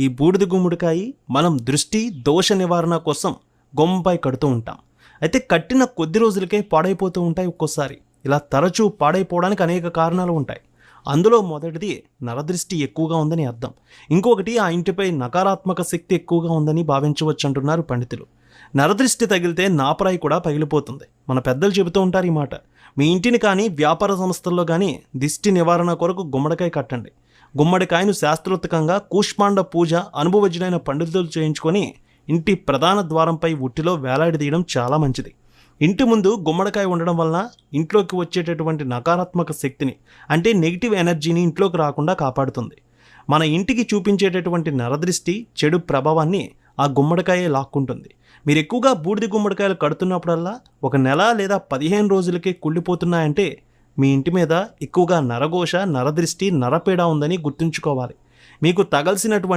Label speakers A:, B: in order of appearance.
A: ఈ బూడిద గుమ్మడికాయ మనం దృష్టి దోష నివారణ కోసం గొమ్మపై కడుతూ ఉంటాం. అయితే కట్టిన కొద్ది రోజులకే పాడైపోతూ ఉంటాయి ఒక్కోసారి. ఇలా తరచూ పాడైపోవడానికి అనేక కారణాలు ఉంటాయి. అందులో మొదటిది నరదృష్టి ఎక్కువగా ఉందని అర్థం. ఇంకొకటి ఆ ఇంటిపై నకారాత్మక శక్తి ఎక్కువగా ఉందని భావించవచ్చు అంటున్నారు పండితులు. నరదృష్టి తగిలితే నాపరాయి కూడా పగిలిపోతుంది. మన పెద్దలు చెబుతూ ఉంటారు ఈ మాట. మీ ఇంటిని కానీ వ్యాపార సంస్థల్లో కానీ దిష్టి నివారణ కొరకు గుమ్మడికాయ కట్టండి. గుమ్మడికాయను శాస్త్రోత్తకంగా కూష్మాండ పూజ అనుభవజ్ఞులైన పండితులు చేయించుకొని ఇంటి ప్రధాన ద్వారంపై ఉట్టిలో వేలాడదీయడం చాలా మంచిది. ఇంటి ముందు గుమ్మడికాయ ఉండడం వలన ఇంట్లోకి వచ్చేటటువంటి నకారాత్మక శక్తిని అంటే నెగిటివ్ ఎనర్జీని ఇంట్లోకి రాకుండా కాపాడుతుంది. మన ఇంటికి చూపించేటటువంటి నరదృష్టి చెడు ప్రభావాన్ని ఆ గుమ్మడికాయే లాక్కుంటుంది. మీరు ఎక్కువగా బూడిద గుమ్మడికాయలు కడుతున్నప్పుడల్లా ఒక నెల లేదా పదిహేను రోజులకే కుళ్ళిపోతున్నాయంటే మీ ఇంటి మీద ఎక్కువగా నరఘోష నరదృష్టి నరపీడ ఉందని గుర్తుంచుకోవాలి. మీకు తగల్సినటువంటి